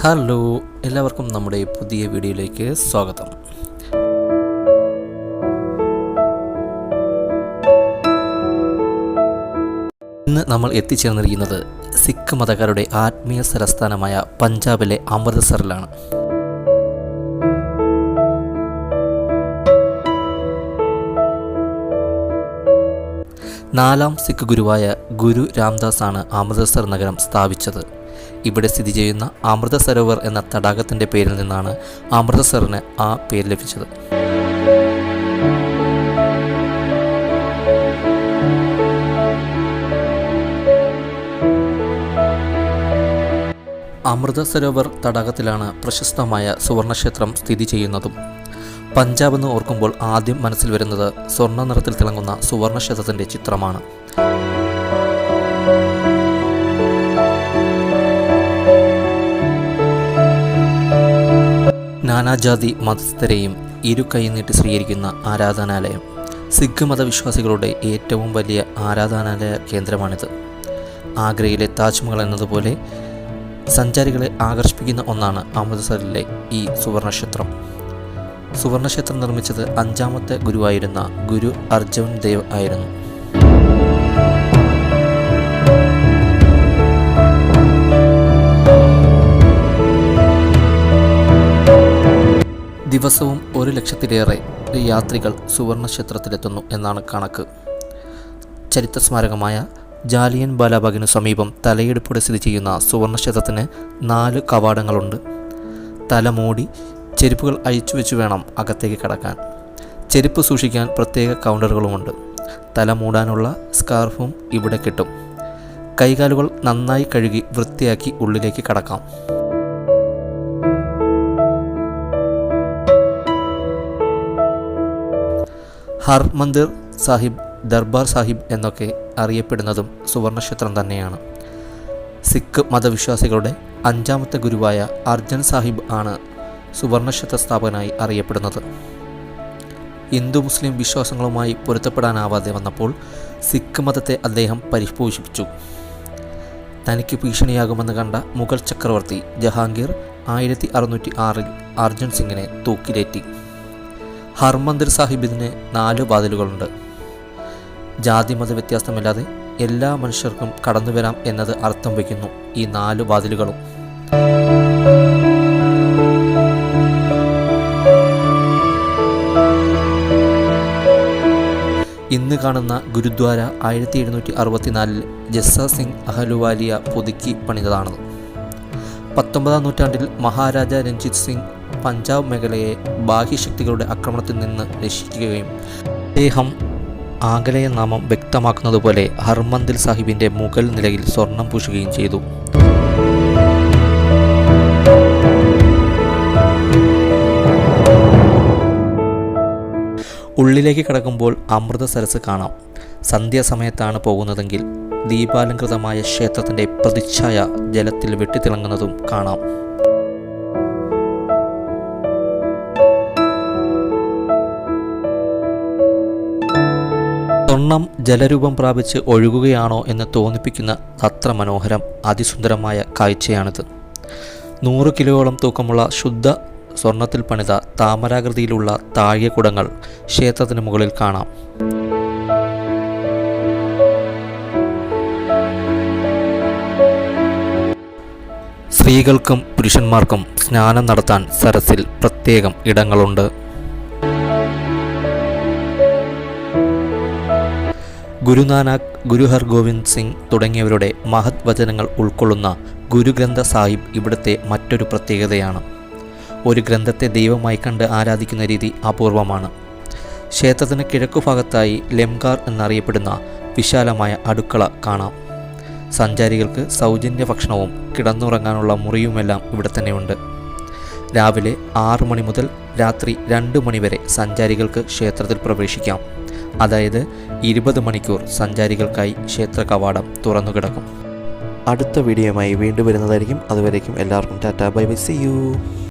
Hello എല്ലാവർക്കും നമ്മുടെ പുതിയ വീഡിയോയിലേക്ക് സ്വാഗതം. ഇന്ന് നമ്മൾ എത്തിച്ചേർന്നിരിക്കുന്നത് സിഖ് മതക്കാരുടെ ആത്മീയ തലസ്ഥാനമായ പഞ്ചാബിലെ അമൃത്സറിലാണ്. നാലാം സിഖ് ഗുരുവായ ഗുരു രാംദാസ് ആണ് അമൃത്സർ നഗരം സ്ഥാപിച്ചത്. ഇവിടെ സ്ഥിതി ചെയ്യുന്ന അമൃത സരോവർ എന്ന തടാകത്തിന്റെ പേരിൽ നിന്നാണ് അമൃതസറിന് ആ പേര് ലഭിച്ചത്. അമൃത സരോവർ തടാകത്തിലാണ് പ്രശസ്തമായ സുവർണക്ഷേത്രം സ്ഥിതി ചെയ്യുന്നതും. പഞ്ചാബ് എന്ന് ഓർക്കുമ്പോൾ ആദ്യം മനസ്സിൽ വരുന്നത് സ്വർണ നിറത്തിൽ തിളങ്ങുന്ന സുവർണക്ഷേത്രത്തിന്റെ ചിത്രമാണ്. നാനാജാതി മതസ്ഥരെയും ഇരു കൈനീട്ടി സ്വീകരിക്കുന്ന ആരാധനാലയം സിഖ് മതവിശ്വാസികളുടെ ഏറ്റവും വലിയ ആരാധനാലയ കേന്ദ്രമാണിത്. ആഗ്രയിലെ താജ്മഹൽ എന്നതുപോലെ സഞ്ചാരികളെ ആകർഷിപ്പിക്കുന്ന ഒന്നാണ് അമൃത്സറിലെ ഈ സുവർണക്ഷേത്രം. സുവർണക്ഷേത്രം നിർമ്മിച്ചത് അഞ്ചാമത്തെ ഗുരുവായിരുന്ന ഗുരു അർജുൻ ദേവ് ആയിരുന്നു. ദിവസവും ഒരു ലക്ഷത്തിലേറെ യാത്രികൾ സുവർണക്ഷേത്രത്തിലെത്തുന്നു എന്നാണ് കണക്ക്. ചരിത്ര സ്മാരകമായ ജാലിയൻ ബാലാബാഗിനു സമീപം തലയെടുപ്പോടെ സ്ഥിതി ചെയ്യുന്ന സുവർണക്ഷേത്രത്തിന് നാല് കവാടങ്ങളുണ്ട്. തല മൂടി ചെരുപ്പുകൾ അയച്ചു വെച്ച് വേണം അകത്തേക്ക് കടക്കാൻ. ചെരുപ്പ് സൂക്ഷിക്കാൻ പ്രത്യേക കൗണ്ടറുകളുമുണ്ട്. തല മൂടാനുള്ള സ്കാർഫും ഇവിടെ കിട്ടും. കൈകാലുകൾ നന്നായി കഴുകി വൃത്തിയാക്കി ഉള്ളിലേക്ക് കടക്കാം. ഹർമന്ദിർ സാഹിബ് ദർബാർ സാഹിബ് എന്നൊക്കെ അറിയപ്പെടുന്നതും സുവർണക്ഷേത്രം തന്നെയാണ്. സിഖ് മതവിശ്വാസികളുടെ അഞ്ചാമത്തെ ഗുരുവായ അർജൻ സാഹിബ് ആണ് സുവർണക്ഷേത്ര സ്ഥാപകനായി അറിയപ്പെടുന്നത്. ഹിന്ദു മുസ്ലിം വിശ്വാസങ്ങളുമായി പൊരുത്തപ്പെടാനാവാതെ വന്നപ്പോൾ സിഖ് മതത്തെ അദ്ദേഹം പരിപോഷിപ്പിച്ചു. തനിക്ക് ഭീഷണിയാകുമെന്ന് കണ്ട മുഗൾ ചക്രവർത്തി ജഹാംഗീർ ആയിരത്തി അറുന്നൂറ്റി ആറിൽ അർജൻ സിംഗിനെ തൂക്കിലേറ്റി. ഹർമന്ദിർ സാഹിബിന് നാല് വാതിലുകളുണ്ട്. ജാതി മത വ്യത്യാസമില്ലാതെ എല്ലാ മനുഷ്യർക്കും കടന്നു വരാം എന്നത് അർത്ഥം വയ്ക്കുന്നു ഈ നാല് വാതിലുകളും. ഇന്ന് കാണുന്ന ഗുരുദ്വാര ആയിരത്തി എഴുന്നൂറ്റി അറുപത്തിനാലിൽ ജസ്സ സിംഗ് അഹലുവാലിയ പുതുക്കി പണിതതാണ്. പത്തൊമ്പതാം നൂറ്റാണ്ടിൽ മഹാരാജ രഞ്ജിത് സിംഗ് പഞ്ചാബ് മേഖലയെ ബാഹ്യശക്തികളുടെ ആക്രമണത്തിൽ നിന്ന് രക്ഷിക്കുകയും അദ്ദേഹം ആംഗലേയ നാമം വ്യക്തമാക്കുന്നതുപോലെ ഹർമന്ദിൽ സാഹിബിന്റെ മുഗൾ നിലയിൽ സ്വർണം പൂശുകയും ചെയ്തു. ഉള്ളിലേക്ക് കടക്കുമ്പോൾ അമൃത സരസ് കാണാം. സന്ധ്യാസമയത്താണ് പോകുന്നതെങ്കിൽ ദീപാലങ്കൃതമായ ക്ഷേത്രത്തിന്റെ പ്രതിച്ഛായ ജലത്തിൽ വെട്ടിത്തിളങ്ങുന്നതും കാണാം. സ്വർണം ജലരൂപം പ്രാപിച്ച് ഒഴുകുകയാണോ എന്ന് തോന്നിപ്പിക്കുന്ന അത്ര മനോഹരം അതിസുന്ദരമായ കാഴ്ചയാണിത്. നൂറ് കിലോയോളം തൂക്കമുള്ള ശുദ്ധ സ്വർണത്തിൽ പണിത താമരാകൃതിയിലുള്ള താഴികക്കുടങ്ങൾ ക്ഷേത്രത്തിന് മുകളിൽ കാണാം. സ്ത്രീകൾക്കും പുരുഷന്മാർക്കും സ്നാനം നടത്താൻ സരസിൽ പ്രത്യേകം ഇടങ്ങളുണ്ട്. ഗുരുനാനാക്ക് ഗുരു ഹർഗോവിന്ദ് സിംഗ് തുടങ്ങിയവരുടെ മഹത് വചനങ്ങൾ ഉൾക്കൊള്ളുന്ന ഗുരുഗ്രന്ഥ സാഹിബ് ഇവിടുത്തെ മറ്റൊരു പ്രത്യേകതയാണ്. ഒരു ഗ്രന്ഥത്തെ ദൈവമായി കണ്ട് ആരാധിക്കുന്ന രീതി അപൂർവമാണ്. ക്ഷേത്രത്തിന് കിഴക്കുഭാഗത്തായി ലെംകാർ എന്നറിയപ്പെടുന്ന വിശാലമായ അടുക്കള കാണാം. സഞ്ചാരികൾക്ക് സൗജന്യ ഭക്ഷണവും കിടന്നുറങ്ങാനുള്ള മുറിയുമെല്ലാം ഇവിടെ തന്നെയുണ്ട്. രാവിലെ ആറു മണി മുതൽ രാത്രി രണ്ട് മണി വരെ സഞ്ചാരികൾക്ക് ക്ഷേത്രത്തിൽ പ്രവേശിക്കാം. അതായത് ഇരുപത് മണിക്കൂർ സഞ്ചാരികൾക്കായി ക്ഷേത്ര കവാടം തുറന്നു കിടക്കും അടുത്ത വീഡിയോയുമായി വീണ്ടും വരുന്നതായിരിക്കും. അതുവരേക്കും എല്ലാവർക്കും tata bye bye see you.